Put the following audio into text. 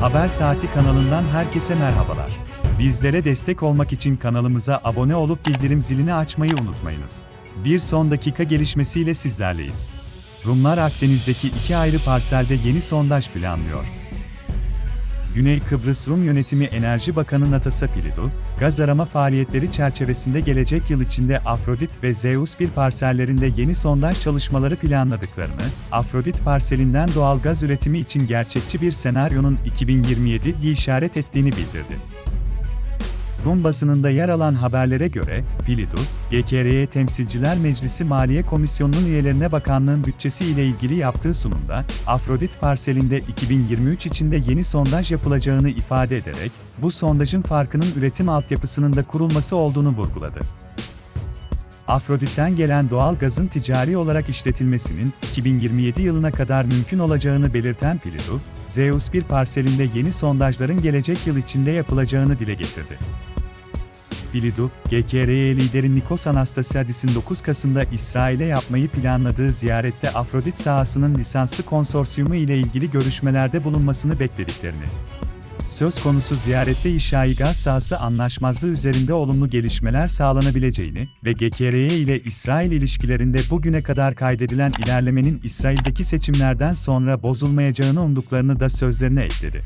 Haber Saati kanalından herkese merhabalar. Bizlere destek olmak için kanalımıza abone olup bildirim zilini açmayı unutmayınız. Bir son dakika gelişmesiyle sizlerleyiz. Rumlar Akdeniz'deki iki ayrı parselde yeni sondaj planlıyor. Güney Kıbrıs Rum Yönetimi Enerji Bakanı Natasa Pilidu, gaz arama faaliyetleri çerçevesinde gelecek yıl içinde Afrodit ve Zeus bir parsellerinde yeni sondaj çalışmaları planladıklarını, Afrodit parselinden doğal gaz üretimi için gerçekçi bir senaryonun 2027'yi işaret ettiğini bildirdi. Rum basınında yer alan haberlere göre, Pilidu, GKRY Temsilciler Meclisi Maliye Komisyonu'nun üyelerine bakanlığın bütçesi ile ilgili yaptığı sunumda, Afrodit parselinde 2023 içinde yeni sondaj yapılacağını ifade ederek, bu sondajın farkının üretim altyapısının da kurulması olduğunu vurguladı. Afrodit'ten gelen doğal gazın ticari olarak işletilmesinin 2027 yılına kadar mümkün olacağını belirten Pilidu, Zeus bir parselinde yeni sondajların gelecek yıl içinde yapılacağını dile getirdi. Pilidu, GKRY lideri Nikos Anastasiadis'in 9 Kasım'da İsrail'e yapmayı planladığı ziyarette Afrodit sahasının lisanslı konsorsiyumu ile ilgili görüşmelerde bulunmasını beklediklerini, söz konusu ziyarette İşai gaz sahası anlaşmazlığı üzerinde olumlu gelişmeler sağlanabileceğini ve GKRY ile İsrail ilişkilerinde bugüne kadar kaydedilen ilerlemenin İsrail'deki seçimlerden sonra bozulmayacağını umduklarını da sözlerine ekledi.